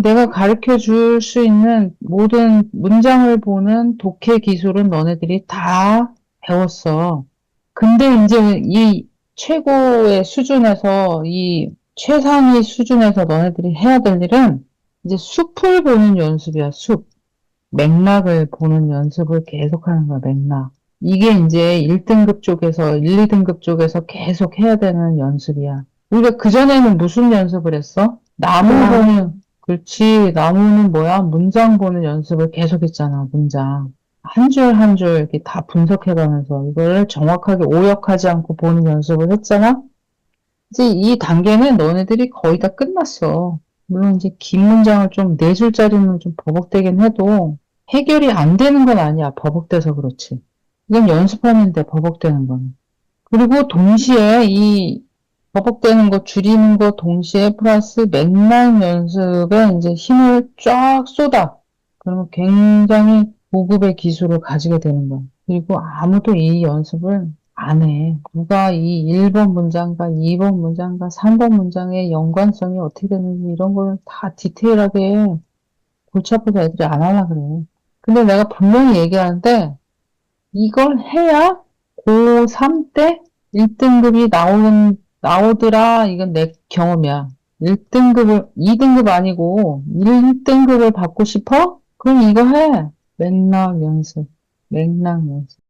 내가 가르쳐 줄 수 있는 모든 문장을 보는 독해 기술은 너네들이 다 배웠어. 근데 이제 이 최고의 수준에서, 이 최상위 수준에서 너네들이 해야 될 일은 이제 숲을 보는 연습이야, 숲. 맥락을 보는 연습을 계속하는 거야, 맥락. 이게 이제 1등급 쪽에서, 1, 2등급 쪽에서 계속 해야 되는 연습이야. 우리가 그전에는 무슨 연습을 했어? 나무 아. 보는, 그렇지. 나무는 뭐야? 문장 보는 연습을 계속 했잖아, 문장. 한 줄 한 줄 이렇게 다 분석해가면서 이걸 정확하게 오역하지 않고 보는 연습을 했잖아? 이제 이 단계는 너네들이 거의 다 끝났어. 물론 이제 긴 문장을 좀 네 줄짜리는 좀 버벅대긴 해도 해결이 안 되는 건 아니야. 버벅대서 그렇지. 이건 연습하면 돼, 버벅대는 거는. 그리고 동시에 이 버벅대는 거 줄이는 거 동시에 플러스 맥락 연습에 이제 힘을 쫙 쏟아. 그러면 굉장히 고급의 기술을 가지게 되는 거야. 그리고 아무도 이 연습을 안 해. 누가 이 1번 문장과 2번 문장과 3번 문장의 연관성이 어떻게 되는지 이런 걸 다 디테일하게 골치 아파서 애들이 안 하려 그래. 근데 내가 분명히 얘기하는데 이걸 해야 고3 때 1등급이 나오는, 나오더라. 이건 내 경험이야. 1등급을, 2등급 아니고 1등급을 받고 싶어? 그럼 이거 해. 맥락 연습. 맥락 연습.